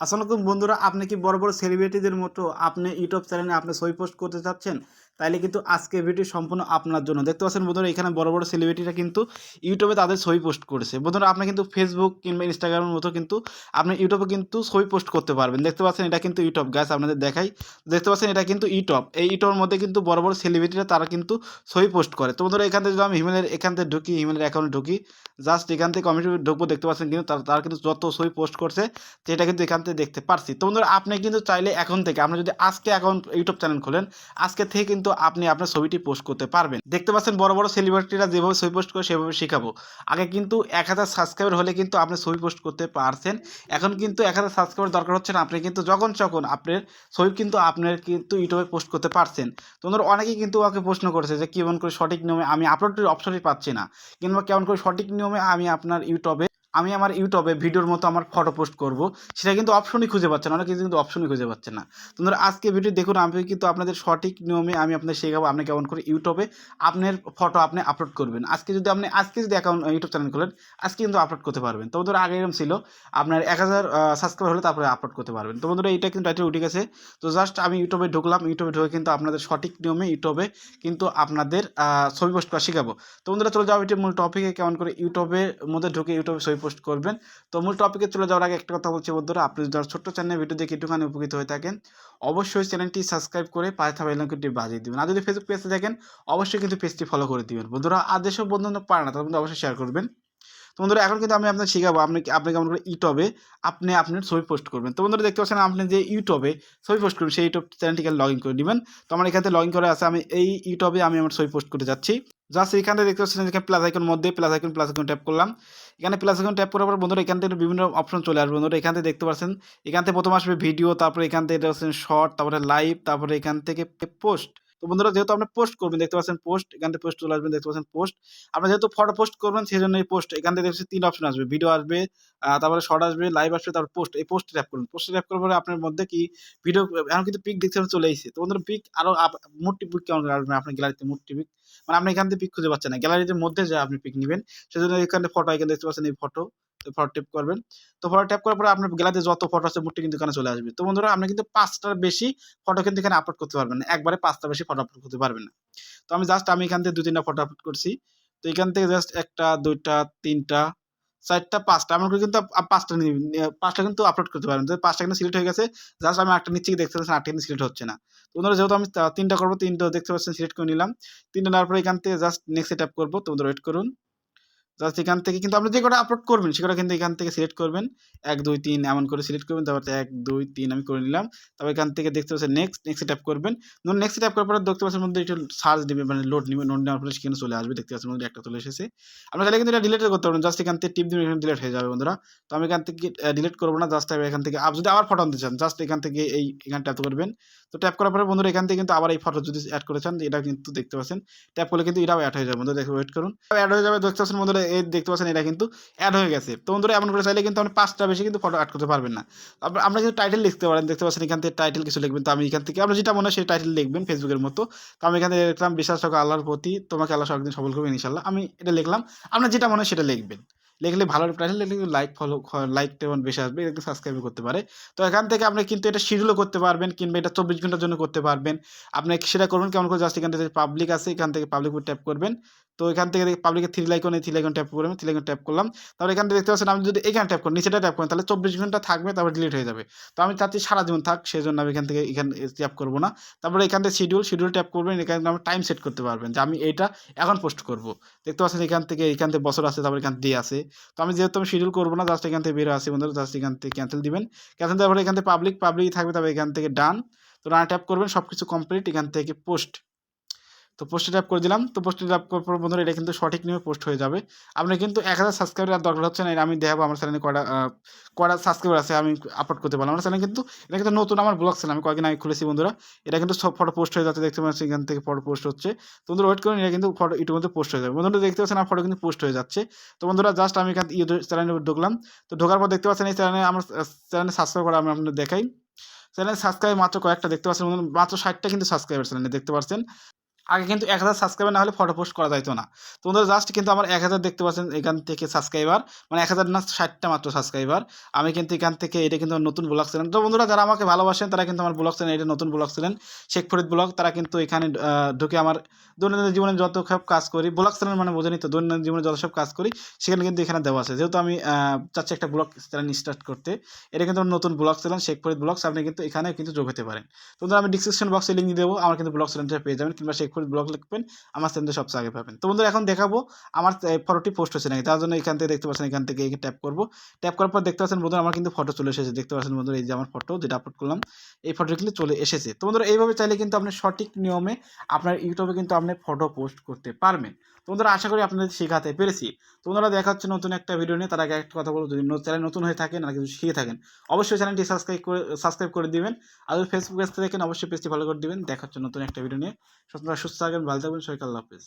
আসসালামু বন্ধুরা, আপনি কি বড় বড় সেলিব্রিটিদের মতো আপনি ইউটিউব চ্যানেলে আপনি ছবি পোস্ট করতে চাচ্ছেন? তাইলে কিন্তু আজকে ভিডিও সম্পূর্ণ আপনার জন্য। দেখতে পাচ্ছেন বন্ধুরা, এখানে বড় বড় সেলিব্রিটিরা কিন্তু ইউটিউবে তাদের ছবি পোস্ট করেছে। বন্ধুরা, আপনি কিন্তু ফেসবুক কিংবা ইনস্টাগ্রামের মতো কিন্তু আপনি ইউটিউবে কিন্তু ছবি পোস্ট করতে পারবেন। দেখতে পাচ্ছেন এটা কিন্তু ইউটিউব গাছ আপনাদের দেখাই। দেখতে পাচ্ছেন এটা কিন্তু ইউটিউব এই ইউটিউবের মধ্যে কিন্তু বড় বড় সেলিব্রিটিরা তারা কিন্তু ছবি পোস্ট করে। তো বন্ধুরা, এখান থেকে যদি আমি হিমেলের এখান থেকে ঢুকি হিমেলের অ্যাকাউন্টে ঢুকি জাস্ট এখান থেকে কমেন্ট ঢুকবো, দেখতে পাচ্ছেন কিন্তু তারা তারা কিন্তু যত ছবি পোস্ট করছে, সেটা কিন্তু এখান থেকে দেখতে পারছি। তো বন্ধুরা, আপনি কিন্তু চাইলে এখন থেকে, আপনি যদি আজকে অ্যাকাউন্ট ইউটিউব চ্যানেল খোলেন, আজকে থেকে কিন্তু আপনি আপনার ছবিটি পোস্ট করতে পারবেন। দেখতে পাচ্ছেন বড় বড় সেলিব্রিটিরা যেভাবে ছবি পোস্ট করে সেভাবে শেখাবো। আগে কিন্তু এক হাজার সাবস্ক্রাইবার হলে কিন্তু আপনি ছবি পোস্ট করতে পারছেন। এখন কিন্তু এক হাজার সাবস্ক্রাইবার দরকার হচ্ছে না, আপনি কিন্তু যখন যখন আপনার ছবি কিন্তু আপনার কিন্তু ইউটিউবে পোস্ট করতে পারছেন। তো অনেকেই কিন্তু আমাকে প্রশ্ন করেছে যে কেমন করে সঠিক নিয়মে আমি আপলোডের অপশনই পাচ্ছি না। কিংবা কেমন করে সঠিক নিয়মে আমি আপনার ইউটিউবে আমি আমার ইউটিউবে ভিডিওর মতো আমার ফটো পোস্ট করব। সেটা কিন্তু অপশনই খুঁজে পাচ্ছে না, অনেকে কিন্তু অপশনই খুঁজে পাচ্ছে না। তোমরা আজকে ভিডিও দেখুন, আমি কিন্তু আপনাদের সঠিক নিয়মে আমি আপনাদের শেখাবো আপনি কেমন করে ইউটিউবে আপনার ফটো আপনি আপলোড করবেন। আজকে যদি আপনি, আজকে যদি অ্যাকাউন্ট ইউটিউব চ্যানেল খোলেন, আজকে কিন্তু আপলোড করতে পারবেন। তো বন্ধুরা আগে এরকম ছিল, আপনার এক হাজার সাবস্ক্রাইবার হলে তারপরে আপলোড করতে পারবেন। তো বন্ধুরা, এইটা কিন্তু উঠে গেছে। তো জাস্ট আমি ইউটিউবে ঢুকলাম, ইউটিউবে ঢুকে কিন্তু আপনাদের সঠিক নিয়মে ইউটিউবে কিন্তু আপনাদের ছবি পোস্ট করা শেখাবো। তো বন্ধুরা, চলে যাও এটি মূল টপিকে কেমন করে ইউটিউবের মধ্যে ঢুকে ইউটিউবে ছবি পোস্ট করবেন। তো মূল টপিকে চলে যাওয়ার আগে একটা কথা বলছি বন্ধুরা, আপনি যদি ছোট্ট চ্যানেল ভিডিও দেখে একটুখানি উপকৃত হয়ে থাকেন, অবশ্যই চ্যানেলটি সাবস্ক্রাইব করে পায়ে থাকা বেলাইকনটি বাজিয়ে দিবেন। আর যদি ফেসবুক পেজে দেখেন, অবশ্যই কিন্তু পেজটি ফলো করে দিবেন। বন্ধুরা, আর যেসব বন্ধু পারে না, তারা কিন্তু অবশ্যই শেয়ার করবেন। তো বন্ধুরা, এখন কিন্তু আমি আপনার শেখাবো, আপনি আপনি কেমন করে ইউটিউবে আপনি আপনার ছবি পোস্ট করবেন। তো বন্ধুরা, দেখতে পাচ্ছেন আপনি যে ইউটিউবে ছবি পোস্ট করবেন, সেই ইউটিউব চ্যানেলটিকে লগ ইন করে নেবেন তো আমার এখানে লগ ইন করে আছে, আমি এই ইউটিউবে আমি আমার ছবি পোস্ট করতে যাচ্ছি। জাস্ট এখান থেকে দেখতে পাচ্ছেন এখানে প্লাস আইকন মধ্যে plus icon plus icon tap করলাম। এখানে প্লাস আইকন ট্যাপ করার পর বন্ধুরা এখান থেকে বিভিন্ন অপশন চলে আসবে। বন্ধুরা এখান থেকে দেখতে পাচ্ছেন, এখান থেকে প্রথম আসবে ভিডিও তারপরে এখান থেকে এটা হচ্ছে শর্ট তারপরে লাইভ তারপরে এখান থেকে পোস্ট বন্ধুরা, যেহেতু আপনি পোস্ট করবেন, দেখতে পাচ্ছেন পোস্ট এখান থেকে পোস্ট চলে আসবেন, দেখতে পাচ্ছেন পোস্ট আপনি যেহেতু ফটো পোস্ট করবেন সেই জন্য এই পোস্ট এখান থেকে দেখছি তিন অপশন আসবে ভিডিও আসবে তারপরে শর্ট আসবে লাইভ আসবে, তারপর পোস্ট এই পোস্ট ট্যাপ করুন। পোস্ট ট্যাপ করার পরে আপনার মধ্যে কি ভিডিও এখন কিন্তু পিক দেখতে পাচ্ছেন চলে এসেছে। তো বন্ধুরা পিক আরও আপ- মূর্তি পিক কেমন আসবে আপনার গ্যালারিতে মূর্তি পিক মানে আপনি এখান থেকে পিক খুঁজে পাচ্ছেন না গ্যালারির মধ্যে যে আপনি পিক নেবেন, সেজন্য এখানে ফটো এখানে দেখতে পাচ্ছেন এই ফটো ফটো ট্যাপ করবেন। তো ফটো ট্যাপ করার পরে আপনার গ্যালারিতে যত ফটো আছে মূর্তি কিন্তু এখানে চলে আসবে। তো বন্ধুরা, আপনি কিন্তু পাঁচটার বেশি ফটো কিন্তু এখানে আপলোড করতে পারবেন না। একবারে পাঁচটা বেশি ফটো আপলোড করতে পারবেন না। তো আমি জাস্ট আমি এখান থেকে দুই, তিনটা ফটো আপলোড করছি। তো এখান থেকে জাস্ট একটা, দুইটা, তিনটা, চারটা, পাঁচটা। আমার কিন্তু পাঁচটা পাঁচটা কিন্তু আপলোড করতে পারবেন। পাঁচটা কিন্তু সিলেক্ট হয়ে গেছে। জাস্ট আমি একটা নিচে দেখতে পাচ্ছেন, আটটা কিন্তু সিলেক্ট হচ্ছে না। তো বন্ধুরা, যেহেতু আমি তিনটা করব, তিনটা দেখতে পাচ্ছেন সিলেক্ট করে নিলাম। তিনটা নেওয়ার পরে এখান থেকে জাস্ট নেক্সট ট্যাপ করব। তো বন্ধুরা ওয়েট করুন। জাস্ট এখান থেকে কিন্তু আপনি যে কটা আপলোড করবেন সেটা কিন্তু এখান থেকে সিলেক্ট করবেন। এক, দুই, তিন এমন করে সিলেক্ট করবেন, তারপর এক, দুই, তিন আমি করে নিলাম। তারপর এখান থেকে দেখতে পাচ্ছেন নেক্সট নেক্সট ট্যাপ করবেন। ধরুন নেক্সট ট্যাপ করার পরে দেখতে পাচ্ছেন মধ্যে একটু সার্চ দিবে মানে লোড নিবে নোট নেওয়ার পরে সেখানে চলে আসবে। দেখতে পাচ্ছেন মধ্যে একটা চলে এসেছে। আমরা চাইলে কিন্তু এটা ডিলিট করতে পারবেন জাস্ট এখান থেকে টিপ দিবেন, এখানে ডিলিট হয়ে যাবে বন্ধুরা। তো আমি এখান থেকে ডিলিট করব না জাস্ট এখান থেকে, আপ যদি আবার ফটো আনতে চান জাস্ট এখান থেকে এই এখানে ট্যাপ করবেন। তো ট্যাপ করার পরে বন্ধুরা এখান থেকে কিন্তু আবার এই ফটো যদি অ্যাড করে চান এটা কিন্তু দেখতে পাচ্ছেন। ট্যাপ করলে কিন্তু এটাও অ্যাড হয়ে যাবে। বন্ধুরা, দেখে ওয়েট করুন। অ্যাড হয়ে যাবে। দেখতে পাচ্ছেন বন্ধুরা, এই দেখতে পাচ্ছেন এটা কিন্তু অ্যাড হয়ে গেছে। তো বন্ধুরা, এমন করে চাইলে কিন্তু আপনি পাঁচটা বেশি কিন্তু ফটো অ্যাড করতে পারবেন না। আপ- আমরা কিন্তু টাইটেল লিখতে পারেন। দেখতে পাচ্ছেন এখান থেকে টাইটেল কিছু লিখবেন। তো আমি এখান থেকে আমরা যেটা মনে হয় সেই টাইটেল লিখবেন ফেসবুকের মতো। তো আমি এখান থেকে লিখলাম, বিশ্বাস রাখো আল্লাহর প্রতি তোমাকে আল্লাহ একদিন সফল করবে ইনশাল্লাহ আমি এটা লিখলাম, আপনার যেটা মনে হয় সেটা লিখবেন। লিখলে ভালো টাইটেল লিখলে লাইক ফলো লাইক তেমন বেশি আসবে এটা সাবস্ক্রাইব করতে পারে। তো এখান থেকে আপনি কিন্তু এটা শিডিউলও করতে পারবেন কিংবা এটা চব্বিশ ঘণ্টার জন্য করতে পারবেন। আপনি সেটা করবেন, কেমন করে জাস্ট এখান থেকে পাবলিক আছে, এখান থেকে পাবলিক ট্যাপ করবেন। তো এখান থেকে পাবলিকের three line icon three line icon tap করবেন থ্রি লাইকন ট্যাপ করলাম তারপর এখান থেকে দেখতে পাচ্ছেন আমি যদি এখানে ট্যাপ করি নিচেটা ট্যাপ করেন তাহলে চব্বিশ ঘণ্টা থাকবে তারপর ডিলিট হয়ে যাবে তো আমি চাচ্ছি সারা জীবন থাক সেই জন্য আমি এখান থেকে এখানে ট্যাপ করব না তারপরে এখান থেকে শিডিউল শিডিউল ট্যাপ করবেন এখানে আপনি টাইম সেট করতে পারবেন যে আমি এইটা এখন পোস্ট করব দেখতে পাচ্ছেন এখান থেকে এখান থেকে বছর আছে তারপর এখান ডে আছে তো আমি যেহেতু আমি শিডিউল করব না জাস্ট এখান থেকে বেরো আসি বন্ধুরা জাস্ট এখান থেকে ক্যান্সেল দিবেন ক্যান্সেল দেওয়ার পরে এখান থেকে পাবলিক পাবলিক থাকবে তারপর এখান থেকে ডান তো ডান ট্যাপ করবেন সব কিছু কমপ্লিট এখান থেকে পোস্ট তো পোস্টে ট্যাপ করে দিলাম। তো পোস্টে ট্যাপ করার পর বন্ধুরা, এটা কিন্তু সঠিক নিয়মে পোস্ট হয়ে যাবে। আপনি কিন্তু এক হাজার সাবস্ক্রাইবার দরকার হচ্ছে না, এটা আমি দেখাবো। আমার চ্যানেলে কটা কটা সাবস্ক্রাইবার আছে আমি আপলোড করতে পারলাম। আমার চ্যানেল কিন্তু, এটা কিন্তু নতুন আমার ব্লগ চ্যানেল আমি কয়েকদিন আগে খুলেছি বন্ধুরা। এটা কিন্তু সব ফটো পোস্ট হয়ে যাচ্ছে, দেখতে পাচ্ছি এখান থেকে ফটো পোস্ট হচ্ছে। তো বন্ধুরা ওয়েট করুন, এটা কিন্তু ফটো ইউটিউবের মধ্যে পোস্ট হয়ে যাবে। বন্ধুরা, দেখতে পাচ্ছেন আমার ফটো কিন্তু পোস্ট হয়ে যাচ্ছে। তো বন্ধুরা জাস্ট আমি এখান ইউটিউব চ্যানেলে ঢুকলাম। তো ঢোকার পর দেখতে পাচ্ছেন এই চ্যানেলে আমার চ্যানেলে সাবস্ক্রাইব করা আমি আপনাদের দেখাই। চ্যানেল সাবস্ক্রাইব মাত্র কয়েকটা, দেখতে পাচ্ছেন মাত্র ষাটটা কিন্তু সাবস্ক্রাইবার চ্যানেলে দেখতে পাচ্ছেন। আগে কিন্তু এক হাজার সাবস্ক্রাইবার না হলে ফটো পোস্ট করা যাইতো না। তো বন্ধুরা জাস্ট কিন্তু আমার এক হাজার দেখতে পাচ্ছেন এখান থেকে সাবস্ক্রাইবার মানে এক হাজার না, ষাটটা মাত্র সাবস্ক্রাইবার আমি কিন্তু এখান থেকে এটা কিন্তু নতুন ব্লগ ছিলেন। তো বন্ধুরা, যারা আমাকে ভালোবাসেন, তারা কিন্তু আমার ব্লগ ছিলেন, এটা নতুন ব্লগ ছিলেন, শেখ ফরিদ ব্লগ তারা কিন্তু এখানে ঢুকে আমার দৈনন্দিন জীবনে যত সব কাজ করি ব্লগ ছিলেন মানে বোঝেনি তো, দৈনন্দিন জীবনে যত সব কাজ করি, সেখানে কিন্তু এখানে দেওয়া আছে। যেহেতু আমি চাচ্ছি একটা ব্লগ চ্যানেল স্টার্ট করতে, এটা কিন্তু নতুন ব্লগ ছিলেন, শেখ ফরিদ ব্লগস আপনি কিন্তু এখানে কিন্তু যোগ হতে পারেন। তো আমি ডিসক্রিপশন বক্সে লিঙ্ক দেবো, আমার কিন্তু ব্লগ চ্যানেলটা পেয়ে যাবেন, কিংবা শেখ ফরিদ ব্লগ লিখবেন, আমার চ্যানেলটা সবচেয়ে আগে পাবেন। তো বন্ধুরা, এখন দেখাবো আমার ফটোটি পোস্ট হচ্ছে নাকি? তার জন্য এখান থেকে দেখতে পাচ্ছেন, এখান থেকে ট্যাপ করব। ট্যাপ করার পর দেখতে পাচ্ছেন বন্ধুরা, আমার কিন্তু ফটো চলে এসেছে। দেখতে পাচ্ছেন বন্ধুরা, এই যে আমার ফটো যেটা আপলোড করলাম, এই ফটোটি কিন্তু চলে এসেছে। তো বন্ধুরা, এইভাবে চাইলে কিন্তু আপনি সঠিক নিয়মে আপনার ইউটিউবে কিন্তু আপনি ফটো পোস্ট করতে পারবেন। তো বন্ধুরা, আশা করি আপনাদের শেখাতে পেরেছি। তো বন্ধুরা, দেখা হচ্ছে নতুন একটা ভিডিও নিয়ে। তার আগে একটা কথা বলব, যদি চ্যানেল নতুন হয়ে থাকেন আর কিছু শিখে থাকেন, অবশ্যই চ্যানেলটি সাবস্ক্রাইব করে সাবস্ক্রাইব করে দিবেন। আর ফেসবুক পেজ দেখেন অবশ্যই পেজটি ভালো করে দিবেন। দেখা হচ্ছে নতুন একটা ভিডিও নিয়ে। সুতরাং সুস্থ থাকবেন ভালো থাকবেন সবাইকে আল্লাহ হাফেজ।